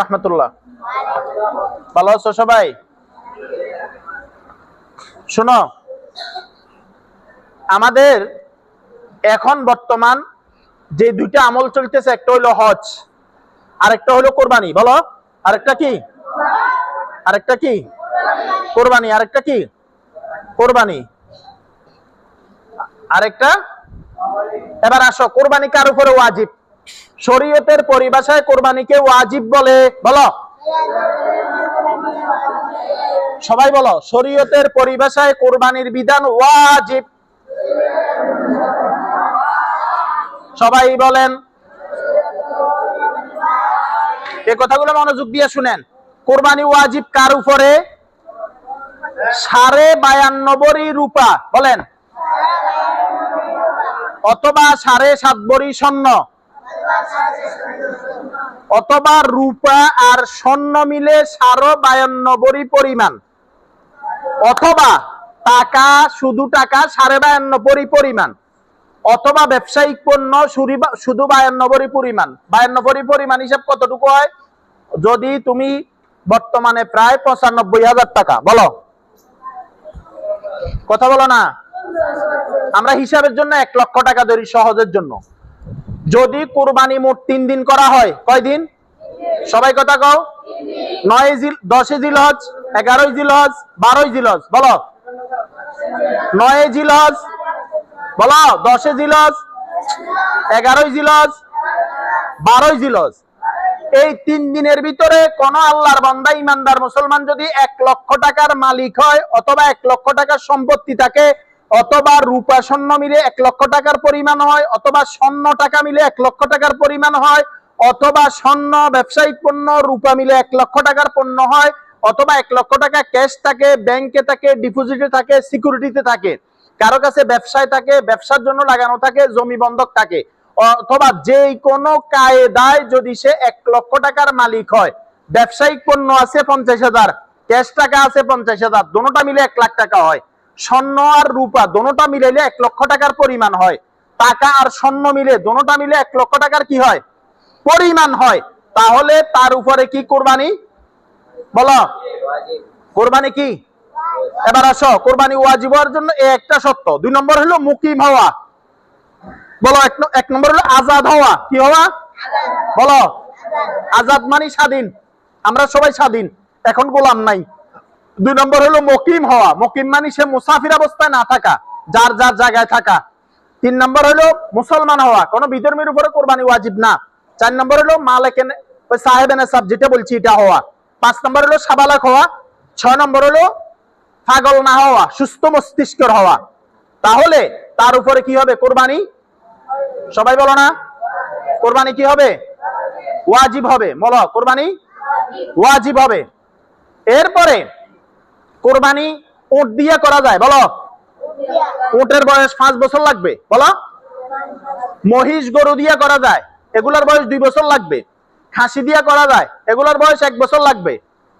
রহমতুল্লাহ। ভালো আছো সবাই? আমাদের এখন বর্তমান যে দুইটা আমল চলতেছে, একটা হলো হজ, আরেকটা হলো কোরবানি। বলো, আরেকটা কি? আরেকটা কি? কোরবানি, আরেকটা কি? কোরবানি। আরেকটা? এবার আসো, কোরবানি কার উপরে ওয়াজিব? শরীয়তের পরিভাষায় কোরবানিকে ওয়াজিব বলে। বলো। সবাই বলো, শরীয়তের পরিভাষায় কোরবানির বিধান ওয়াজিব। সবাই বলেন। এই কথাগুলো মনোযোগ দিয়ে শুনেন। কোরবানি ওয়াজিব কার উপরে? সাড়ে বায়ান্নবরি রূপা। বলেন। অথবা সাড়ে সাত বড়ি স্বর্ণ। অথবা রূপা আর স্বর্ণ মিলে সাড়ে বায়ান্ন বড়ি পরিমাণ। অথবা টাকা, শুধু টাকা, সাড়ে বায়ান্ন বড়ি পরিমাণ। অথবা ব্যবসায়িক পণ্য শুধু বায়ান্ন বড়ি পরিমাণ। বায়ান্ন বড়ি পরিমাণ হিসাব কতটুকু হয়? যদি তুমি বর্তমানে প্রায় পঁচানব্বই হাজার টাকা, বলো। কথা বলো না। আমরা হিসাবের জন্য এক লক্ষ টাকা ধরি সহজের জন্য। যদি কোরবানি মোট তিন দিন করা হয়, কয় দিন? সবাই কথা কও। নয় জিল দশে জিলহজ, এগারোই জিলহজ, বারোই জিলহজ, বলো। নয় জিলহজ, বলো। দশে জিলহজ, এগারোই জিলহজ, বারোই জিলহজ। এই তিন দিনের ভিতরে কোন আল্লাহর বান্দা, ইমানদার মুসলমান যদি এক লক্ষ টাকার মালিক হয় অথবা এক লক্ষ টাকার সম্পত্তি থাকে অথবা রূপা স্বর্ণ মিলে এক লক্ষ টাকার পরিমাণ হয়, অথবা স্বর্ণ টাকা মিলে এক লক্ষ টাকার পরিমাণ হয়, অথবা স্বর্ণ ব্যবসায়িক পণ্য রূপা মিলে এক লক্ষ টাকার পণ্য হয়, অথবা এক লক্ষ টাকা ক্যাশ থাকে ব্যাংকে থাকে ডিপোজিটে থাকে সিকিউরিটিতে থাকে। কারও কাছে ব্যবসায় থাকে, ব্যবসার জন্য লাগানো থাকে, জমি বন্ধক থাকে। অথবা যে কোনো কায়দায় যদি সে এক লক্ষ টাকার মালিক হয়, ব্যবসায়িক পণ্য আছে পঞ্চাশ হাজার, ক্যাশ টাকা আছে পঞ্চাশ হাজার দোনোটা মিলে এক লাখ টাকা হয়। স্বর্ণ আর রূপা দোনোটা মিলাইলে এক লক্ষ টাকার পরিমাণ হয়। টাকা আর স্বর্ণ মিলে দোনোটা মিলে এক লক্ষ টাকার কি হয়? পরিমাণ হয়। তাহলে তার উপরে কি কোরবানি? বলো। কোরবানি কি? এবার আসো, কোরবানি ওয়াজিব হওয়ার জন্য একটা সত্য। দুই নম্বর হলো মুকিম হওয়া। বলো, এক নম্বর হলো আজাদ হওয়া। কি হওয়া? বলো। আজাদ মানে স্বাধীন। আমরা সবাই স্বাধীন। এখন গোলাম নাই। দুই নম্বর হলো মকিম হওয়া। মকিম মানে সে মুসাফির অবস্থায় না থাকা, যার যার জায়গায় থাকা। তিন নম্বর হলো মুসলমান হওয়া। কোনো বিধর্মীর উপরে কোরবানি ওয়াজিব না। চার নম্বর হলো মালেকেন সাহেব সাহেব যেটা বলছি এটা হওয়া। পাঁচ নম্বর হলো সাবালাক হওয়া। ছয় নম্বর হলো পাগল না হওয়া, সুস্থ মস্তিষ্কের হওয়া। তাহলে তার উপরে কি হবে কোরবানি? সবাই বলো না। কোরবানি কি হবে? ওয়াজিব হবে। বলো, কোরবানি ওয়াজিব হবে। এরপরে কোরবানি উট দিয়ে করা যায়, বলো? উটের বয়স পাঁচ বছর লাগবে, বলো? মহিষ গরু দিয়ে করা যায়, এগুলার বয়স দুই বছর লাগবে। খাসি দিয়ে করা যায়, এগুলার বয়স এক বছর লাগবে।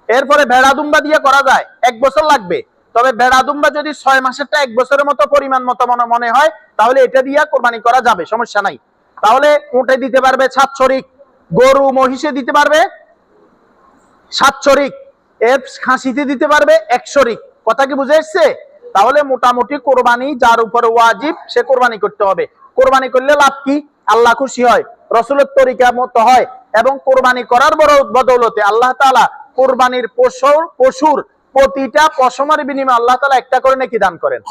এরপরে ভেড়া দুম্বা দিয়ে করা যায়, এক বছর লাগবে। তবে ভেড়া দুম্বা যদি ছয় মাসেরটা এক বছরের মতো পরিমাণ মতো মনে মনে হয়, তাহলে এটা দিয়ে কোরবানি করা যাবে, সমস্যা নাই। তাহলে উঠে দিতে পারবে সাত শরিক গরু মহিষে দিতে পারবে সাত এর খাসিতে দিতে পারবে এক শরিক কথা কি বুঝে এসছে? তাহলে মোটামুটি কোরবানি, যার উপর ওয়াজিব, সে কোরবানি করতে হবে। কোরবানি করলে লাভ কি? আল্লাহ খুশি হয়, রসুলের তরিকা মতো হয়, এবং কোরবানি করার বড় বদৌলতে আল্লাহ তাআলা কোরবানির পশুর পশুর প্রতিটা পশমের বিনিময়ে আল্লাহ তাআলা একটা করে নাকি দান করেন।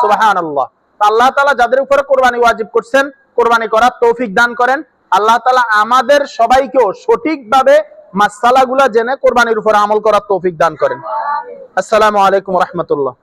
সুবহানাল্লাহ। তো আল্লাহ তালা যাদের উপরে কোরবানি ওয়াজিব করছেন, কোরবানি করার তৌফিক দান করেন। আল্লাহ তালা আমাদের সবাইকেও সঠিকভাবে মাসালাগুলা জেনে কোরবানির উপর আমল করার তৌফিক দান করেন। আসসালামু আলাইকুম রহমতুল্লাহ।